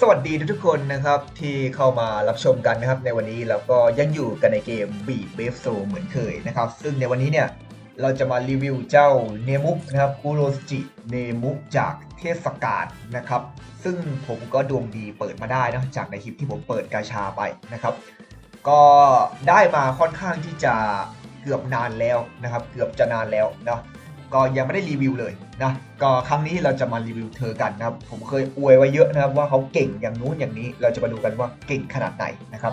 สวัสดีทุกคนนะครับที่เข้ามารับชมกันนะครับ ในวันนี้เราก็ยังอยู่กันในเกม Beat b a f e Soul เหมือนเคยนะครับ ซึ่งในวันนี้เนี่ยเราจะมารีวิวเจ้าเนมุกนะครับคูโรสจิเนมุกจากเทศกาลนะครับ ซึ่งผมก็ดวงดีเปิดมาได้นะจากในคลิปที่ผมเปิดกาชาไปนะครับ ก็ได้มาค่อนข้างที่จะเกือบนานแล้วนะครับ เกือบจะนานแล้วเนาะ ก็ยังไม่ได้รีวิวเลยนะก็ครั้งนี้เราจะมารีวิวเธอกันนะครับ ผมเคยอวยไว้เยอะนะครับว่าเขาเก่งอย่างนู้นอย่างนี้ เราจะมาดูกันว่าเก่งขนาดไหนนะครับ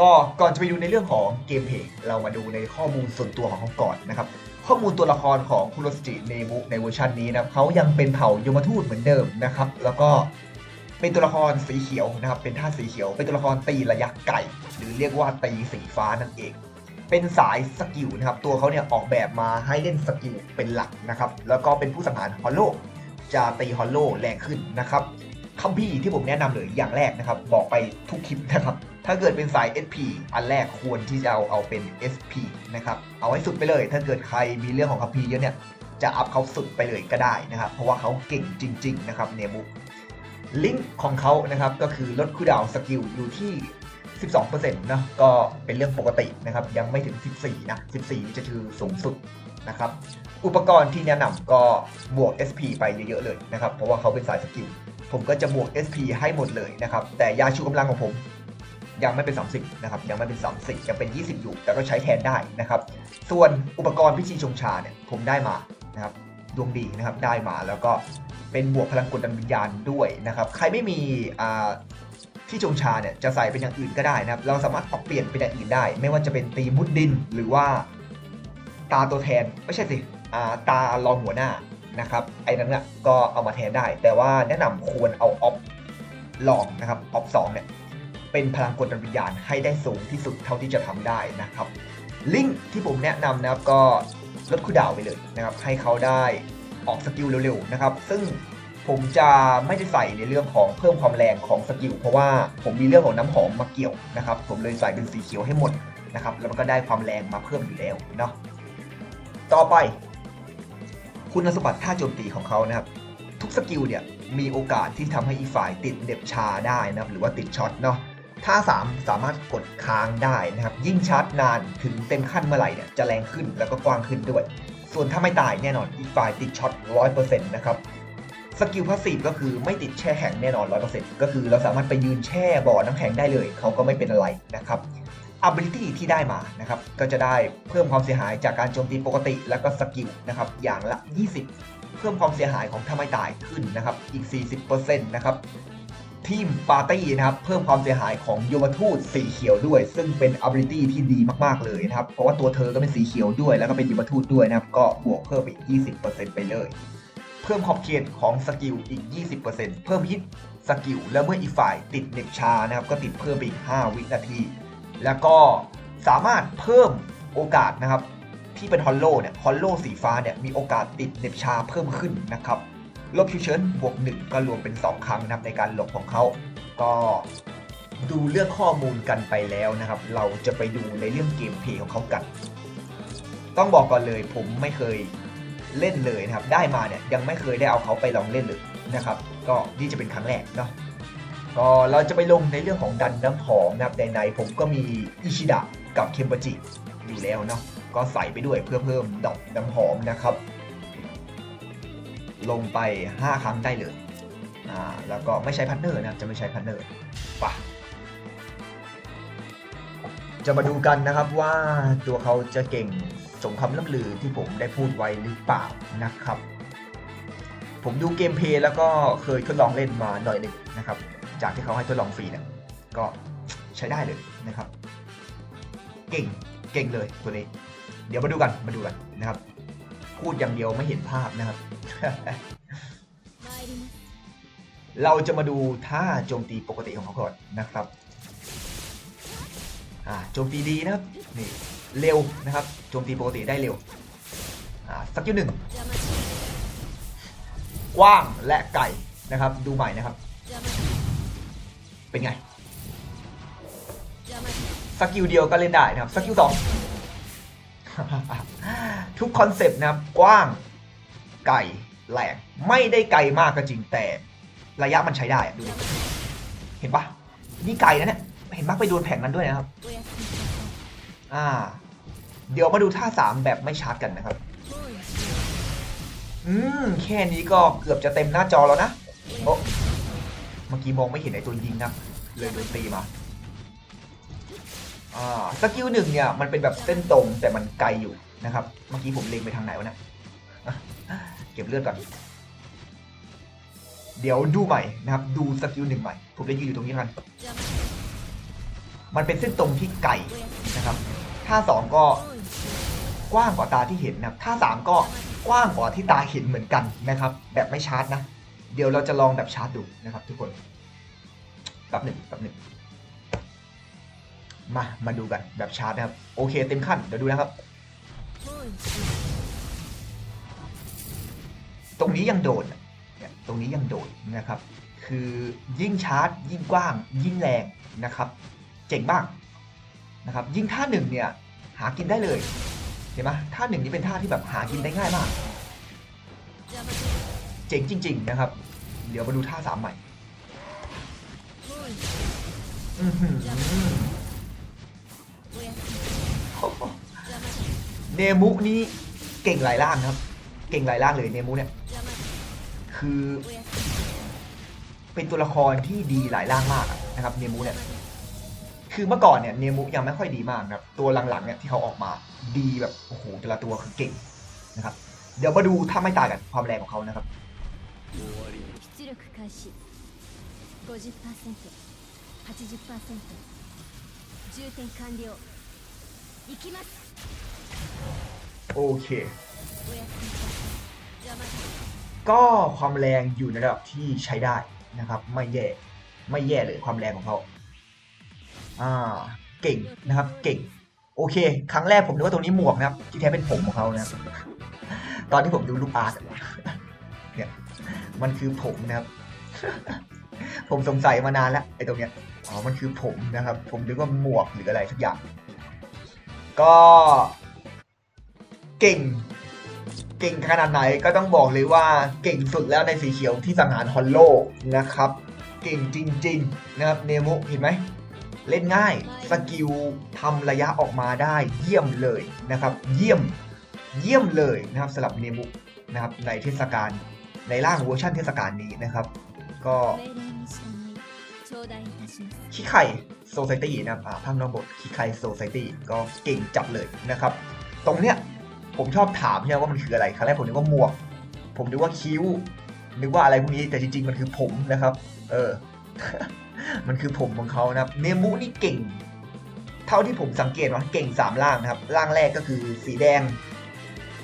ก็ก่อนจะไปดูในเรื่องของเกมเพลย์เรามาดูในข้อมูลส่วนตัวของเขาก่อนนะครับข้อมูลตัวละครของคุโรสจิเนมุในเวอร์ชันนี้นะครับเขายังเป็นเผ่ายมทูตเหมือนเดิมนะครับ แล้วก็เป็นตัวละครสีเขียวนะครับ เป็นท่าสีเขียว เป็นตัวละครตีระยะไกลหรือเรียกว่าตีสีฟ้านั่นเอง เป็นสายสกิลนะครับ ตัวเขาเนี่ยออกแบบมาให้เล่นสกิลเป็นหลักนะครับ แล้วก็เป็นผู้สังหารฮอลโลจะตีฮอลโลแรงขึ้นนะครับคัมภีร์ที่ผมแนะนำเลยอย่างแรกนะครับ บอกไปทุกคลิปนะครับ ถ้าเกิดเป็นสาย SP อันแรกควรที่จะเอาเอาเป็น SP นะครับ เอาให้สุดไปเลย ถ้าเกิดใครมีเรื่องของคัมภีร์เยอะเนี่ยจะอัพเขาสุดไปเลยก็ได้นะครับ เพราะว่าเขาเก่งจริง ๆ นะครับเนมุลิงก์ของเขานะครับก็คือลดคูดาวสกิลอยู่ที่ 12%นะก็เป็นเรื่องปกตินะครับ ยังไม่ถึง 14 นะ 14นี่จะคือสูงสุดนะครับ อุปกรณ์ที่แนะนำก็บวก SP ไปเยอะๆเลยนะครับ เพราะว่าเขาเป็นสายสกิล ผมก็จะบวก SP ให้หมดเลยนะครับ แต่ยาชูกำลังของผมยังไม่เป็น 30 นะครับ ยังไม่เป็น 30 ยังเป็น 20 อยู่ แต่ก็ใช้แทนได้นะครับ ส่วนอุปกรณ์พิชีชงชาเนี่ยผมได้มานะครับดวงดีนะครับได้มาแล้วก็เป็นบวกพลังกดดันวิญญาณด้วยนะครับ ใครไม่มีอ่า ที่จงชาเนี่ยจะใส่เป็นอย่างอื่นก็ได้นะครับ เราสามารถปรับเปลี่ยนเป็นอย่างอื่นได้ ไม่ว่าจะเป็นตีมุดดิน หรือว่าตาตัวแทนไม่ใช่สิอ่าตารองหัวหน้านะครับไอ้นั้นน่ะก็เอามาแทนได้ แต่ว่าแนะนำควรเอาออฟลองนะครับออฟสองเนี่ยเป็นพลังกดดันวิญญาณให้ได้สูงที่สุดเท่าที่จะทำได้นะครับ ลิงก์ที่ผมแนะนำนะครับก็ลดคูลดาวไปเลยนะครับให้เขาได้ออกสกิลเร็วๆนะครับ ซึ่ง ผมจะไม่ได้ใส่ในเรื่องของเพิ่มความแรงของสกิลเพราะว่าผมมีเรื่องของน้ำหอมมาเกี่ยวนะครับผมเลยใส่เป็นสีเขียวให้หมดนะครับแล้วมันก็ได้ความแรงมาเพิ่มอยู่แล้วเนาะต่อไป คุณสมบัติท่าโจมตีของเขานะครับ ทุกสกิลเนี่ยมีโอกาสที่ทำให้อีฝ่ายติดเหน็บชาได้นะครับหรือว่าติดช็อตเนาะถ้า3สามารถกดค้างได้นะครับ ยิ่งชาร์จนานถึงเต็มขั้นเมื่อไหร่เนี่ยจะแรงขึ้นแล้วก็กว้างขึ้นด้วย ส่วนถ้าไม่ตายแน่นอนอีกฝ่ายติดช็อต100%นะครับ สกิลพาสซีฟก็คือไม่ติดแช่แข็งแน่นอน 100%ก็คือเราสามารถไปยืนแช่บ่อน้ำแข็งได้เลย เขาก็ไม่เป็นอะไรนะครับ ability ที่ได้มานะครับ ก็จะได้เพิ่มความเสียหายจากการโจมตีปกติ แล้วก็สกิลนะครับ อย่างละ 20 เพิ่มความเสียหายของถ้าไมตายขึ้นนะครับ อีก 40%นะครับทีมปาร์ตี้นะครับ เพิ่มความเสียหายของโยมทูตสีเขียวด้วย ซึ่งเป็น ability ที่ดีมาก ๆ เลยนะครับ เพราะว่าตัวเธอก็เป็นสีเขียวด้วย แล้วก็เป็นโยมทูตด้วยนะครับ ก็บวกเพิ่มอีก 20%ไปเลย เพิ่มขอบเขตของสกิลอีก 20%เพิ่มฮิตสกิลแล้วเมื่ออีกฝ่ายติดเน็บชานะครับก็ติดเพิ่มไปอีก 5 วินาที แล้วก็สามารถเพิ่มโอกาสนะครับที่เป็นฮอลโลเนี่ยฮอลโลสีฟ้าเนี่ยมีโอกาสติดเน็บชาเพิ่มขึ้นนะครับลบคิวเชิญบวก1ก็รวมเป็น 2 ครั้งนะครับในการหลบของเขาก็ดูเรื่องข้อมูลกันไปแล้วนะครับ เราจะไปดูในเรื่องเกมเพลย์ของเขากัน ต้องบอกก่อนเลยผมไม่เคย เล่นเลยนะครับ ได้มาเนี่ยยังไม่เคยได้เอาเขาไปลองเล่นเลยนะครับ ก็นี่จะเป็นครั้งแรกเนาะก็เราจะไปลงในเรื่องของดันน้ำหอมนะครับในในผมก็มีอิชิดะกับเคมบาจิอยู่แล้วเนาะก็ใส่ไปด้วยเพื่อเพิ่มดอกน้ำหอมนะครับ ลงไป 5 ครั้งได้เลยอ่าแล้วก็ไม่ใช้พันเนอร์นะครับจะไม่ใช้พันเนอร์ปะจะมาดูกันนะครับว่าตัวเขาจะเก่ง สมคำล่ำลือที่ผมได้พูดไว้หรือเปล่านะครับ ผมดูเกมเพลย์แล้วก็เคยทดลองเล่นมาหน่อยหนึ่งนะครับ จากที่เขาให้ทดลองฟรีเนี่ยก็ใช้ได้เลยนะครับ เก่งเก่งเลยตัวนี้ เดี๋ยวมาดูกันมาดูกันนะครับ พูดอย่างเดียวไม่เห็นภาพนะครับ เราจะมาดูท่าโจมตีปกติของเขาก่อนนะครับ อ่าโจมตีดีนะครับนี่เร็วนะครับโจมตีปกติได้เร็วอ่าสกิลหนึ่งกว้างและไก่นะครับ ดูใหม่นะครับ เป็นไงสกิลเดียวก็เล่นได้นะครับสกิลสองทุกคอนเซปต์นะครับกว้างไก่แหลกไม่ได้ไกลมากก็จริงแต่ ระยะมันใช้ได้ดูดิเห็นปะนี่ไกลนะเนี่ย เห็นบักไปโดนแผงนั้นด้วยนะครับ อ่า เดี๋ยวมาดูท่าสามแบบไม่ชาร์จกันนะครับ อืม แค่นี้ก็เกือบจะเต็มหน้าจอแล้วนะโอ้เมื่อกี้มองไม่เห็นไอ้ตัวยิงนะ เลยโดนตีมา อ่า สกิลหนึ่งเนี่ย มันเป็นแบบเส้นตรงแต่มันไกลอยู่นะครับ เมื่อกี้ผมเล็งไปทางไหนวะเนะเก็บเลือดก่อน เดี๋ยวดูใหม่นะครับ ดูสกิลหนึ่งใหม่ ผมจะยืนอยู่ตรงนี้กัน มันเป็นเส้นตรงที่ไกลนะครับ ท่าสองก็กว้างกว่าตาที่เห็นนะท่าสามก็กว้างกว่าที่ตาเห็นเหมือนกันนะครับ แบบไม่ชาร์จนะ เดี๋ยวเราจะลองแบบชาร์จดูนะครับทุกคนแป๊บหนึ่งแป๊บหนึ่งมา มาดูกันแบบชาร์จนะครับ โอเคเต็มขั้น เดี๋ยวดูนะครับ ตรงนี้ยังโดนตรงนี้ยังโดนนะครับ คือยิ่งชาร์จยิ่งกว้างยิ่งแรงนะครับ เจ๋งมากนะครับยิ่งท่าหนึ่งเนี่ยหากินได้เลยเห็นไหมท่าหนึ่งนี่เป็นท่าที่แบบหากินได้ง่ายมาก เจ๋งจริง ๆ นะครับ เดี๋ยวมาดูท่าสามใหม่เนมุนี่เก่งหลายล่างครับ เก่งหลายล่างเลยเนมุเนี่ย คือ เป็นตัวละครที่ดีหลายล่างมากนะครับ เนมุเนี่ย คือเมื่อก่อนเนี่ยเนมุยังไม่ค่อยดีมากนะครับตัวหลังๆเนี่ยที่เขาออกมาดีแบบโอ้โหแต่ละตัวคือเก่งนะครับ เดี๋ยวมาดูถ้าไม่ตายกันความแรงของเขานะครับโอเค ก็ความแรงอยู่ในระดับที่ใช้ได้นะครับ ไม่แย่ไม่แย่เลยความแรงของเขา อ่าเก่งนะครับ เก่ง โอเค ครั้งแรกผมนึกว่าตรงนี้หมวกนะครับ ที่แท้เป็นผมของเขานะครับ ตอนที่ผมดูลูกอาร์ตเนี่ยมันคือผมนะครับ ผมสงสัยมานานแล้วไอ้ตรงเนี้ยอ๋อมันคือผมนะครับ ผมนึกว่าหมวกหรืออะไรสักอย่าง ก็ เก่ง เก่งขนาดไหนก็ต้องบอกเลยว่าเก่งสุดแล้วในสีเขียวที่สังหารฮอลโลนะครับ เก่งจริง ๆ นะครับเนมุเห็นไหม เล่นง่าย สกิลทำระยะออกมาได้เยี่ยมเลยนะครับ เยี่ยมเยี่ยมเลยนะครับสำหรับเนมุนะครับในเทศกาลในร่างเวอร์ชันเทศกาลนี้นะครับ ก็ขี้ไข่โซไซตี้นะครับภาคนอกบทขี้ไข่โซไซตี้ก็เก่งจับเลยนะครับ ตรงเนี้ยผมชอบถามใช่ไหมว่ามันคืออะไรครั้งแรกผมนึกว่าหมวก ผมนึกว่าคิ้วนึกว่าอะไรพวกนี้แต่จริงๆมันคือผมนะครับ เออ มันคือผมของเขานะครับเนมุนี่เก่ง เท่าที่ผมสังเกตว่าเก่งสามร่างนะครับร่างแรกก็คือสีแดง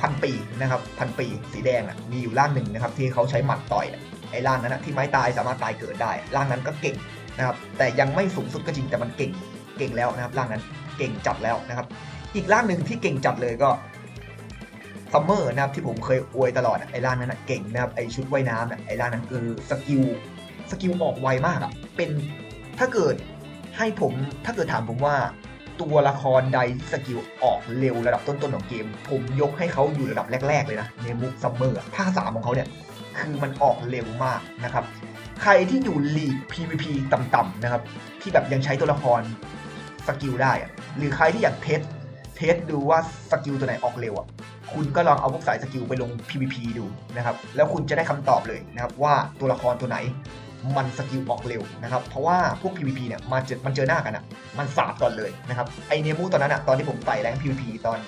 พันปีนะครับพันปีสีแดงอะมีอยู่ร่างหนึ่งนะครับ ที่เขาใช้หมัดต่อยไอ้ร่างนั้นอะที่ไม้ตายสามารถตายเกิดได้ร่างนั้นก็เก่งนะครับ แต่ยังไม่สูงสุดก็จริงแต่มันเก่งเก่งแล้วนะครับร่างนั้นเก่งจัดแล้วนะครับ อีกร่างหนึ่งที่เก่งจัดเลยก็ซัมเมอร์นะครับที่ผมเคยอวยตลอดไอ้ร่างนั้นอะเก่งนะครับไอ้ชุดว่ายน้ำอะไอ้ร่างนั้นคือสกิล สกิลออกไวมากอะเป็นถ้าเกิดให้ผมถ้าเกิดถามผมว่า ตัวละครใดสกิลออกเร็วระดับต้นๆของเกม ผมยกให้เขาอยู่ระดับแรก ๆ เลยนะเนมุซัมเมอร์ท่าสามของเขาเนี่ย คือมันออกเร็วมากนะครับ ใครที่อยู่ลีก PVP ต่ำๆนะครับ ที่แบบยังใช้ตัวละครสกิลได้ หรือใครที่อยากเทสเทสดูว่าสกิลตัวไหนออกเร็วอะคุณก็ลองเอาพวกสายสกิลไปลง PVP ดูนะครับ แล้วคุณจะได้คำตอบเลยนะครับว่าตัวละครตัวไหน มันสกิลออกเร็วนะครับ เพราะว่าพวก PVP เนี่ยมาเจอมันเจอหน้ากันอะ มันสาบก่อนเลยนะครับ ไอเนมูตอนนั้นอะ ตอนที่ผมไต่แรง PVP ตอน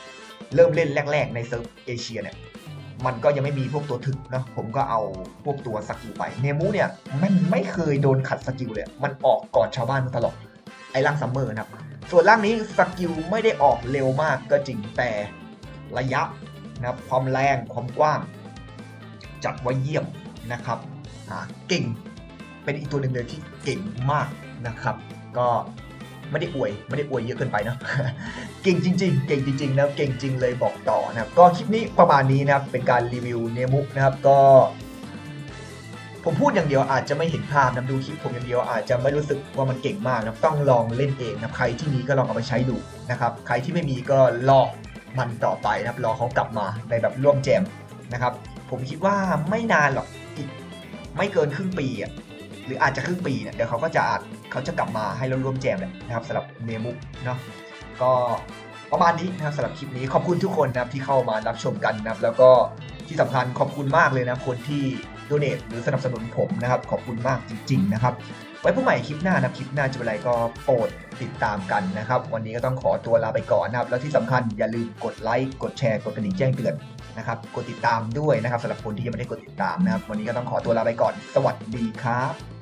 เริ่มเล่นแรก ๆ ในเซิร์ฟเอเชียเนี่ย มันก็ยังไม่มีพวกตัวถึกเนะผมก็เอาพวกตัวสกิลไป เนมูเนี่ยมันไม่เคยโดนขัดสกิลเลย มันออกก่อนชาวบ้านมาตลอด ไอร่างซัมเมอร์นะครับ ส่วนร่างนี้สกิลไม่ได้ออกเร็วมากก็จริง แต่ระยะนะครับ ความแรง ความกว้าง จัดไว้เยี่ยมนะครับอ่าเก่ง เป็นอีกตัวหนึ่งเลยที่เก่งมากนะครับ ก็ไม่ได้อวยไม่ได้อวยเยอะเกินไปนะเก่งจริง ๆ เก่งจริงๆนะเก่งจริงเลยบอกต่อนะครับก็คลิปนี้ประมาณนี้นะครับเป็นการรีวิวเนมุกนะครับก็ ผมพูดอย่างเดียวอาจจะไม่เห็นภาพนะดูคลิปผมอย่างเดียวอาจจะไม่รู้สึกว่ามันเก่งมากนะต้องลองเล่นเองนะใครที่มีก็ลองเอาไปใช้ดูนะครับใครที่ไม่มีก็รอมันต่อไปนะครับรอเขากลับมาในแบบร่วมแจมนะครับ ผมคิดว่าไม่นานหรอกอีกไม่เกินครึ่งปีอะ รืออาจจะครึ่งปีเนี่ยเดี๋ยวเขาก็จะอาจเขาจะกลับมาให้เราร่วมแจมแหละนะครับสำหรับเนมุกเนาะก็ประมาณนี้นะครับสำหรับคลิปนี้ขอบคุณทุกคนนะครับที่เข้ามารับชมกันนะครับแล้วก็ที่สำคัญขอบคุณมากเลยนะคนที่โดเนทหรือสนับสนุนผมนะครับขอบคุณมากจริง ๆ นะครับ ไว้พบใหม่คลิปหน้านะคลิปหน้าจะเป็นอะไรก็โปรดติดตามกันนะครับ วันนี้ก็ต้องขอตัวลาไปก่อนนะครับ แล้วที่สำคัญอย่าลืมกดไลค์กดแชร์กดกระดิ่งแจ้งเตือนนะครับกดติดตามด้วยนะครับสำหรับคนที่ยังไม่ได้กดติดตามนะครับ วันนี้ก็ต้องขอตัวลาไปก่อน สวัสดีครับ